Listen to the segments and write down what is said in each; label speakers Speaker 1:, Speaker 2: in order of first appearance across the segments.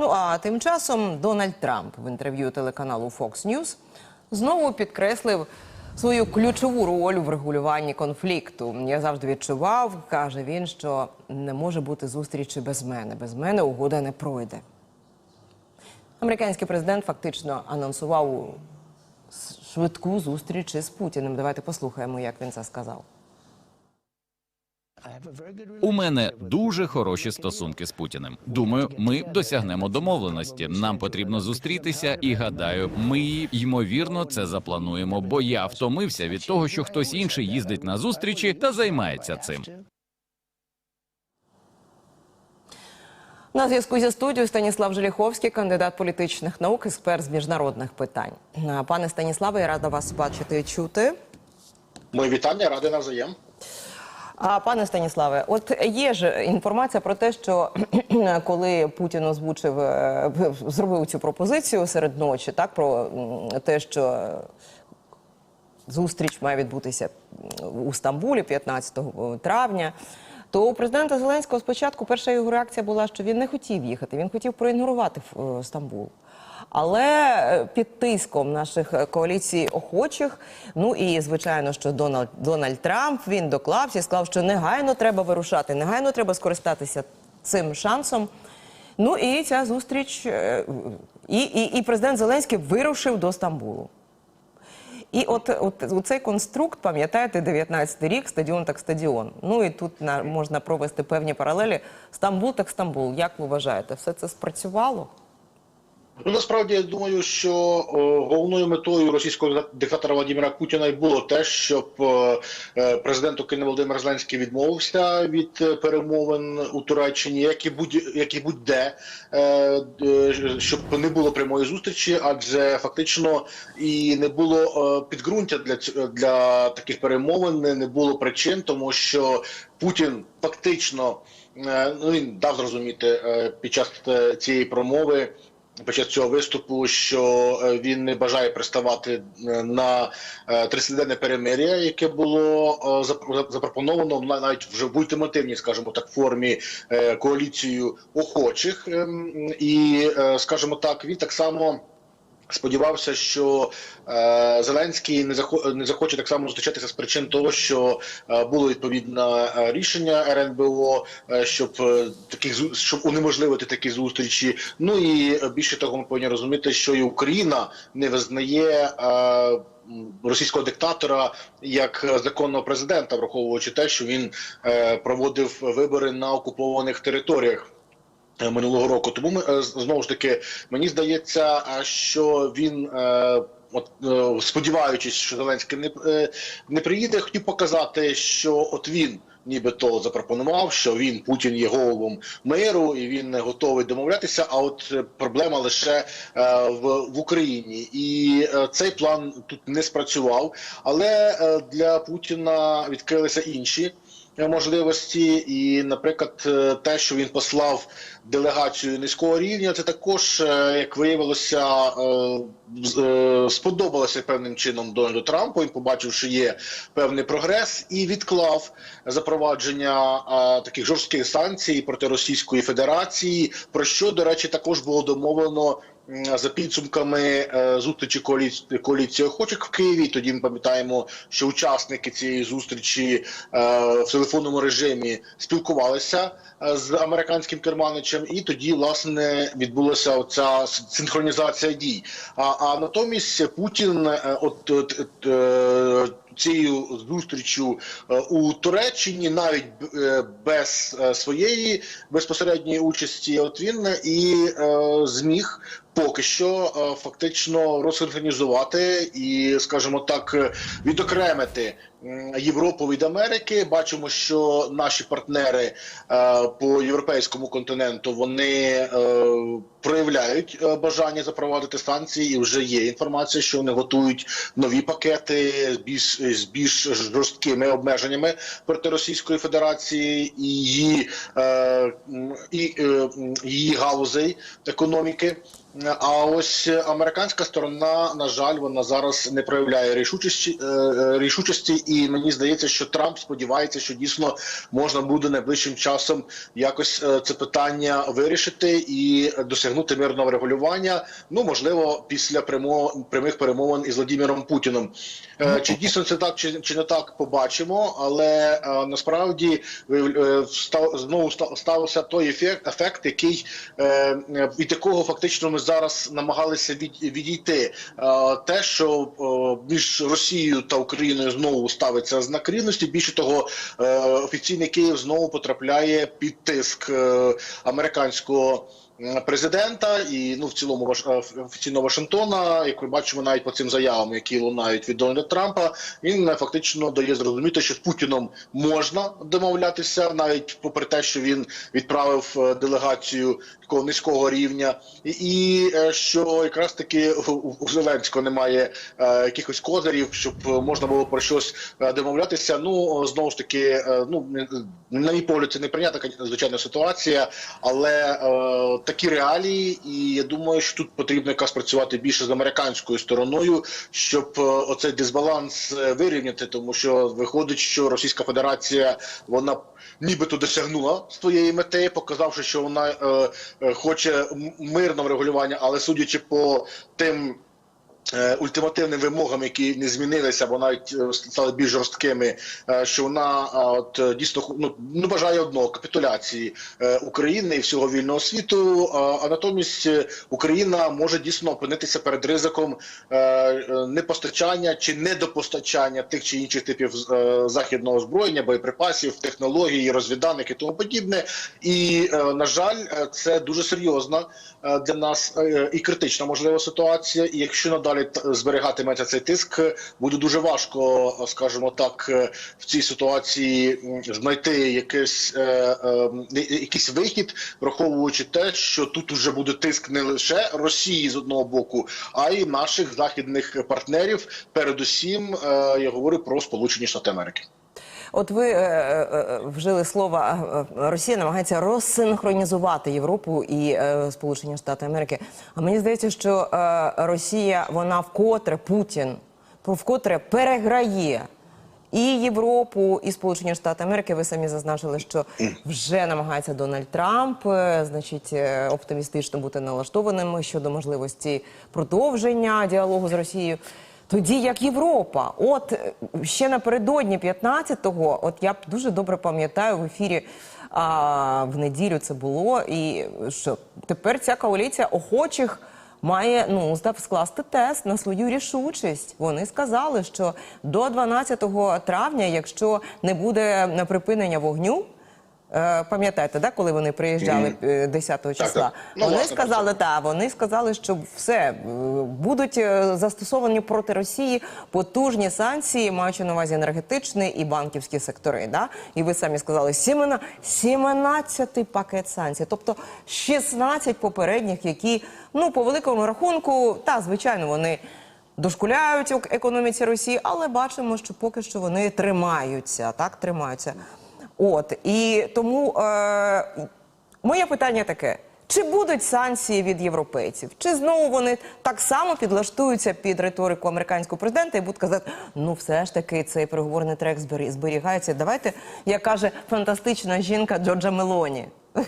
Speaker 1: Ну а тим часом Дональд Трамп в інтерв'ю телеканалу Fox News знову підкреслив свою ключову роль у врегулюванні конфлікту. Я завжди відчував, каже він, що не може бути зустрічі без мене. Без мене угода не пройде. Американський президент фактично анонсував швидку зустріч із Путіним. Давайте послухаємо, як він це сказав.
Speaker 2: У мене дуже хороші стосунки з Путіним. Думаю, ми досягнемо домовленості. Нам потрібно зустрітися, і гадаю, ми ймовірно це заплануємо. Бо я втомився від того, що хтось інший їздить на зустрічі та займається цим.
Speaker 1: На зв'язку зі студією Станіслав Желіховський, кандидат політичних наук, експерт з міжнародних питань. Пане Станіславе, я рада вас бачити і чути.
Speaker 3: Мої вітання, радий навзаєм.
Speaker 1: А пане Станіславе, от є ж інформація про те, що коли Путін озвучив, е, зробив цю пропозицію серед ночі, так про те, що зустріч має відбутися у Стамбулі 15 травня. То у президента Зеленського спочатку перша його реакція була, що він не хотів їхати, він хотів проігнорувати е, Стамбул. Але е, під тиском наших е, коаліцій охочих, ну і звичайно, що Дональд, Дональд Трамп він доклався і сказав, що негайно треба вирушати, негайно треба скористатися цим шансом. Ну і ця зустріч, е, і, і, і президент Зеленський вирушив до Стамбулу. І от, от, от цей конструкт, пам'ятаєте, 19-й рік, стадіон так стадіон. Ну і тут на, можна провести певні паралелі. Стамбул так Стамбул. Як ви вважаєте, все це спрацювало?
Speaker 3: Ну насправді я думаю, що о, головною метою російського диктатора Владимира Путіна й було те, щоб е, е, президент України Володимир Зеленський відмовився від е, перемовин у Туреччині, як і будь як і будь-де, е, е, щоб не було прямої зустрічі, адже фактично і не було е, підґрунтя для для таких перемовин, не- було причин, тому що Путін фактично е, ну він дав зрозуміти е, під час е, цієї промови під час цього виступу, що е, він не бажає приставати е, на 30-денне перемир'я, яке було е, запропоновано на- навіть вже в ультимативній, скажімо так, формі е, коаліцію охочих, Ем, і е, скажімо так, він так само. Сподівався, що е, Зеленський не захо не захоче так само зустрічатися з причин того, що е, було відповідне е, рішення РНБО, е, щоб е, таких щоб унеможливити такі зустрічі. Ну і е, більше того, ми повинні розуміти, що і Україна не визнає. Е, Російського диктатора як законного президента, враховуючи те, що він е, проводив вибори на окупованих територіях минулого року. Тому ми е, знову ж таки мені здається, е, що він. е, От е, сподіваючись, що Зеленський не, е, не приїде, хотів показати, що от він нібито запропонував, що він Путін є головом миру і він не готовий домовлятися. А от е, проблема лише е, в, в Україні, і е, цей план тут не спрацював. Але е, для Путіна відкрилися інші е, можливості, і, наприклад, е, те, що він послав делегацію низького рівня, це також, е, як виявилося, е, сподобалося певним чином Дональду Трампу. Він побачив, що є певний прогрес, і відклав запровадження таких жорстких санкцій проти Російської Федерації, про що, до речі, також було домовлено. За підсумками е, зустрічі коаліції, коаліції охочих в Києві, тоді ми пам'ятаємо, що учасники цієї зустрічі е, в телефонному режимі спілкувалися е, з американським керманичем, і тоді власне відбулася оця синхронізація дій. А, а натомість Путін, от, от, от, цією зустрічю е, у Туреччині, навіть е, без е, своєї безпосередньої участі, от він і зміг. Поки що фактично розсинхронізувати і, скажімо так, відокремити Європу від Америки. Бачимо, що наші партнери е, по європейському континенту вони е, проявляють е, бажання запровадити санкції, і вже є інформація, що вони готують нові пакети з більш з більш жорсткими обмеженнями проти Російської Федерації і її, е, і, е, її галузей економіки. А ось американська сторона, на жаль, вона зараз не проявляє рішучості, е, е, рішучості і мені здається, що Трамп сподівається, що дійсно можна буде найближчим часом якось е, це питання вирішити і досягнути мирного регулювання. Ну можливо, після прямо прямих перемовин із Владимиром Путіном. Е, Чи дійсно це так, чи, чи не так, побачимо. Але е, насправді е, знову ста- стався той ефект, ефект, який е, е, від фактично ми зараз намагалися від, відійти. Е, те, що е, між Росією та Україною знову ставиться знак рівності. Більше того, е, офіційний Київ знову потрапляє під тиск американського. М, Президента і ну в цілому Ваш- е, офіційно Вашингтона, як ми бачимо, навіть по цим заявам, які лунають від Дональда Трампа, він е, фактично дає зрозуміти, що з Путіном можна домовлятися, навіть попри те, що він відправив е, делегацію такого низького рівня, і, і е, що якраз таки у, у Зеленського немає е, якихось козирів, щоб е, можна було про щось е, домовлятися. Ну знову ж таки, е, ну на мій погляд, це не прийнята звичайна ситуація, але е, такі реалії, і я думаю, що тут потрібно якраз працювати більше з американською стороною, щоб е, оцей дисбаланс е, вирівняти, тому що виходить, що Російська Федерація вона нібито досягнула своєї мети, показавши, що вона е, е, хоче мирного регулювання, але судячи по тим. Е, Ультимативним вимогам, які не змінилися, або навіть е, стали більш жорсткими, е, що вона от дійсно ну, ну бажає одного капітуляції України і всього вільного світу. А, натомість Україна може дійсно опинитися перед ризиком непостачання чи недопостачання тих чи інших типів західного озброєння, боєприпасів, технологій, розвідданих і тому подібне. І на жаль, це дуже серйозна для нас і критична можлива ситуація. І якщо надалі т- зберігатиметься цей тиск, буде дуже важко, е, скажімо так, е, в цій ситуації знайти якийсь, е, якийсь вихід, враховуючи те, що тут вже буде тиск не лише Росії з одного боку, а й наших західних партнерів. Передусім, я говорю про Сполучені Штати Америки.
Speaker 1: От ви е, е, вжили е, е, Росія намагається розсинхронізувати Європу і Сполучені Штати Америки. А мені здається, що Росія вона вкотре Путін вкотре переграє. І Європу, і Сполучені Штати Америки. Ви самі зазначили, що вже намагається Дональд Трамп, значить, оптимістично бути налаштованим щодо можливості продовження діалогу з Росією. Тоді як Європа, от е, ще напередодні 15-го, от я дуже добре пам'ятаю в ефірі. А в неділю це було, і що тепер ця коаліція охочих має ну здав скласти тест на свою рішучість. Вони сказали, що до 12 травня, якщо не буде на припинення вогню. Е, Пам'ятаєте, да, коли вони приїжджали е, 10 числа?
Speaker 3: так. Ну,
Speaker 1: вони
Speaker 3: власне,
Speaker 1: сказали, та вони сказали, що все е, будуть е, застосовані проти Росії потужні санкції, маючи на увазі енергетичний і банківські сектори. Да? І ви самі сказали, 17 пакет санкцій, тобто 16 попередніх, які ну по великому рахунку, та звичайно, вони. Дошкуляють економіці Росії, але бачимо, що поки що вони тримаються, так тримаються. От і тому е, моє питання таке: чи будуть санкції від європейців? Чи знову вони так само підлаштуються під риторику американського президента і будуть казати, ну все ж таки цей переговорний трек збері- зберігається. Давайте, як каже фантастична жінка Джорджа Мелоні.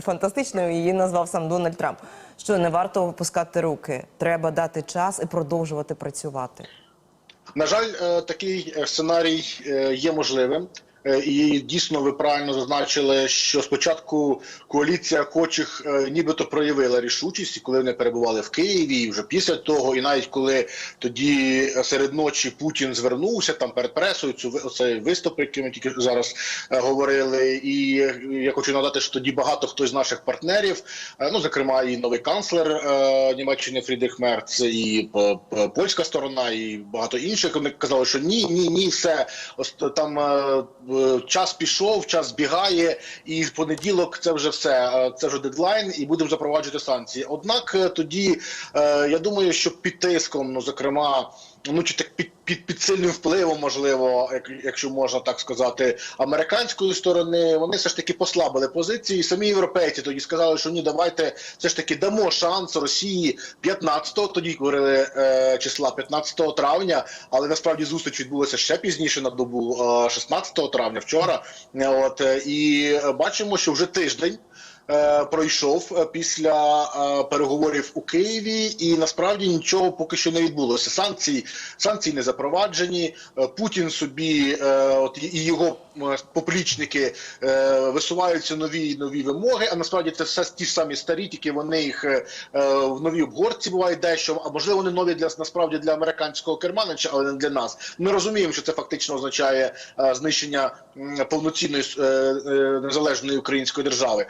Speaker 1: Фантастичною її назвав сам Дональд Трамп. Що не варто опускати руки, треба дати час і продовжувати працювати.
Speaker 3: На жаль, е, такий е, сценарій е, є можливим. Е, І дійсно ви правильно зазначили, що спочатку коаліція охочих е, нібито проявила рішучість, коли вони перебували в Києві, і вже після того, і навіть коли тоді серед ночі Путін звернувся там перед пресою, цю оцей виступ, який ми тільки зараз е, говорили, і я хочу нагадати, що тоді багато хто з наших партнерів, ну зокрема і новий канцлер Німеччини Фрідрих Мерц, і польська сторона, і багато інших. Вони казали, що ні, ні, ні, все ось там час пішов, час збігає, і в понеділок це вже все. е, Це вже дедлайн, і будемо запроваджувати санкції. Однак е, тоді е, я думаю, що під тиском, ну зокрема. Ну чи так під, під, під сильним впливом, можливо, як, якщо можна так сказати, американської сторони, вони все ж таки послабили позиції. Самі європейці тоді сказали, що ні, давайте все ж таки дамо шанс Росії 15-го, тоді говорили е, числа 15 травня, але насправді зустріч відбулася ще пізніше на добу е, 16 травня, вчора. Е, От е, і бачимо, що вже тиждень е, пройшов е, після е, переговорів у Києві, і насправді нічого поки що не відбулося. Санкції санкції не запроваджені. Е, Путін собі е, от і- його е, поплічники е, висуваються нові і нові вимоги. А насправді це все ті самі старі, тільки вони їх е, в новій обгорці буває дещо. А можливо, вони нові для насправді для американського керманича, але не для нас. Ми розуміємо, що це фактично означає е, знищення повноцінної е, е, незалежної української держави.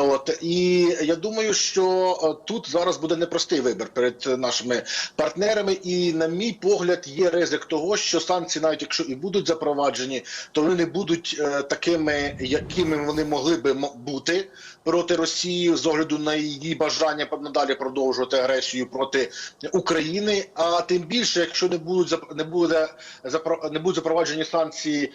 Speaker 3: От і я думаю, що е, тут зараз буде непростий вибір перед нашими партнерами. І, на мій погляд, є ризик того, що санкції, навіть якщо і будуть запроваджені, то вони не будуть е, такими, якими вони могли би бути проти Росії з огляду на її бажання надалі продовжувати агресію проти України. А тим більше, якщо не будуть не буде не будуть запроваджені санкції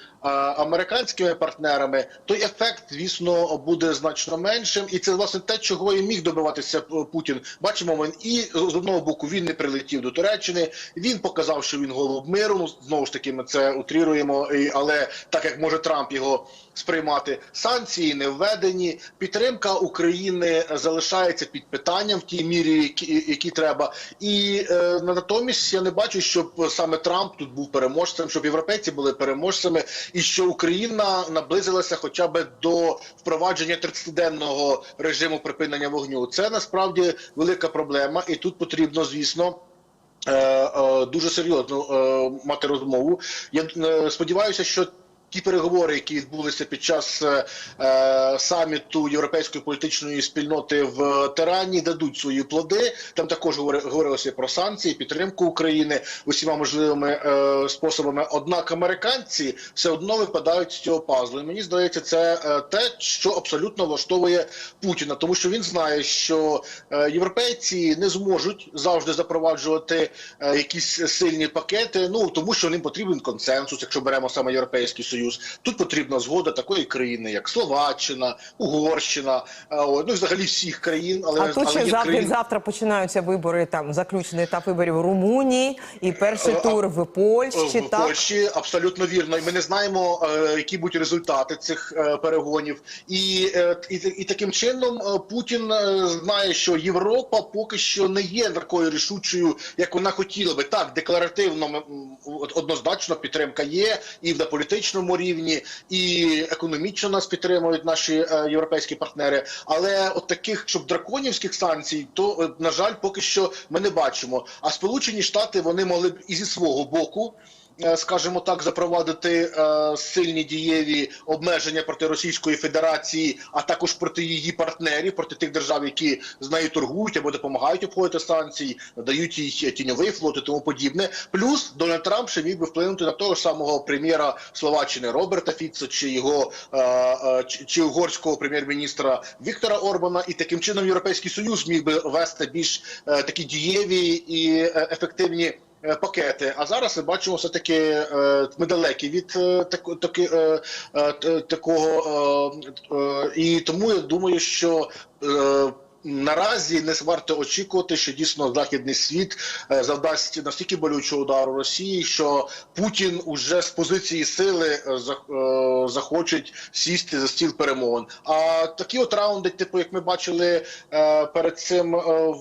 Speaker 3: американськими партнерами, то ефект, звісно, буде значно меншим, і це власне те, чого і міг добиватися Путін. Бачимо, він і з одного боку він не прилетів до Туреччини. Він показав, що він голуб миру. Ну знову ж таки, ми це утріруємо, але так як може Трамп його сприймати, санкції не введені. Підтримка України залишається під питанням в тій мірі, які, треба. І е, натомість я не бачу, щоб саме Трамп тут був переможцем, щоб європейці були переможцями, і що Україна наблизилася хоча б до впровадження 30-денного режиму припинення вогню. Це насправді велика проблема, і тут потрібно, звісно. е, е, Дуже серйозно е, мати розмову. Я сподіваюся, що ті переговори, які відбулися під час е, е, саміту європейської політичної спільноти в Тирані, дадуть свої плоди. Там також говори- говорилося про санкції, підтримку України усіма можливими е, способами. Однак американці все одно випадають з цього пазлу. І мені здається, це е, те, що абсолютно влаштовує Путіна, тому що він знає, що е, європейці не зможуть завжди запроваджувати е, якісь сильні пакети. Ну тому що їм потрібен консенсус, якщо беремо саме європейський союз. Тут потрібна згода такої країни, як Словаччина, Угорщина, е, ну і взагалі всіх країн, але
Speaker 1: А тут ще завтра,
Speaker 3: країни-
Speaker 1: завтра починаються вибори, там заключний етап виборів у Румунії і перший
Speaker 3: Е, а-
Speaker 1: тур в Польщі.
Speaker 3: в
Speaker 1: Так
Speaker 3: Польщі абсолютно вірно. І ми не знаємо, е, які будуть результати цих перегонів. І, і, і таким чином Путін знає, що Європа поки що не є такою рішучою, як вона хотіла би. Так, декларативно однозначно підтримка є і на політичному рівні, і економічно нас підтримують наші е, європейські партнери. Але от таких, щоб драконівських санкцій, то е, на жаль, поки що ми не бачимо. А Сполучені Штати вони могли б і зі свого боку. Е, Скажімо так, запровадити е, сильні дієві обмеження проти Російської Федерації, а також проти її партнерів, проти тих держав, які з нею торгують або допомагають обходити санкції, надають їй тіньовий флот і тому подібне. Плюс Дональд Трамп ще міг би вплинути на того ж самого прем'єра Словаччини Роберта Фіцо чи його е, чи, угорського прем'єр-міністра Віктора Орбана, і таким чином Європейський Союз міг би вести більш такі дієві і ефективні. Е, Пакети, а зараз ми бачимо все таки е, ми далекі від е, таки, е, е, т- такого, і тому я думаю, що наразі не варто очікувати, що дійсно західний світ е, завдасть настільки болючого удару Росії, що Путін уже з позиції сили е, е, захочуть сісти за стіл перемовин. А такі от раунди, типу, як ми бачили перед цим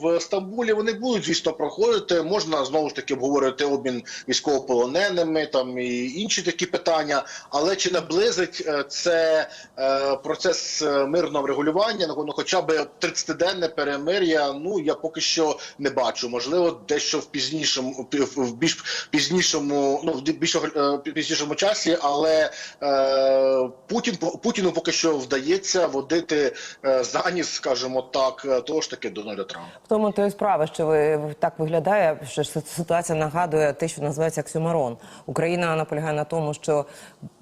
Speaker 3: в Стамбулі, вони будуть звісно проходити. Можна знову ж таки обговорити обмін військовополоненими, там і інші такі питання. Але чи наблизить це процес мирного врегулювання, ну хоча б 30-денне перемир'я? Ну я поки що не бачу. Можливо, дещо в пізнішому в більш пізнішому, ну в більш е, пізнішому часі, але е, Путін Путіну поки що вдається водити е, за ніс, скажімо так, е, того ж таки Дональда Трампа.
Speaker 1: в тому то і справа, що ви так виглядає, що ситуація нагадує те, що називається оксюмарон. Україна наполягає на тому, що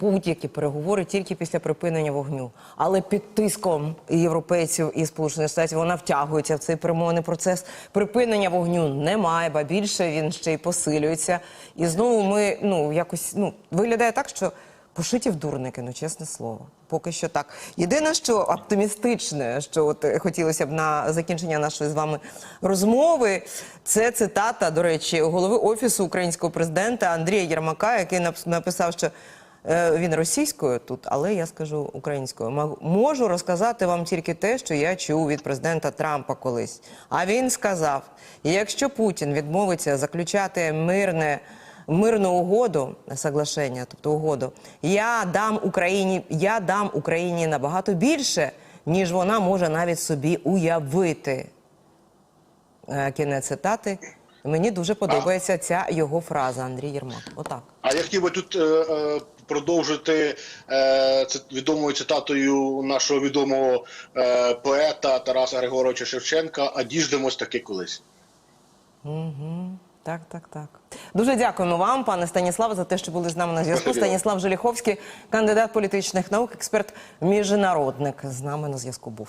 Speaker 1: будь-які переговори тільки після припинення вогню, але під тиском європейців і сполучених штатів вона вона втягується в цей перемовний процес. Припинення вогню немає, ба більше він ще й посилюється. І знову ми ну якось ну виглядає так, що пошиті в дурники, ну чесне слово. Поки що так. Єдине, що оптимістичне, що от е, хотілося б на закінчення нашої з вами розмови, це цитата, до речі, голови офісу українського президента Андрія Єрмака, який написав, що він російською тут, але я скажу українською. Можу розказати вам тільки те, що я чув від президента Трампа колись. А він сказав: якщо Путін відмовиться заключати мирне мирну угоду, соглашення, тобто угоду, я дам Україні, я дам Україні набагато більше, ніж вона може навіть собі уявити. Е, Кінець цитати. Мені дуже подобається ця його фраза, Андрій Єрмак. Отак.
Speaker 3: А я хотів би тут е, е, продовжити е, відомою цитатою нашого відомого е, поета Тараса Григоровича Шевченка. А діждемось таки колись.
Speaker 1: Так, так, так. Дуже дякуємо вам, пане Станіславе, за те, що були з нами на зв'язку. Станіслав Желіховський, кандидат політичних наук, експерт, міжнародник, з нами на зв'язку був.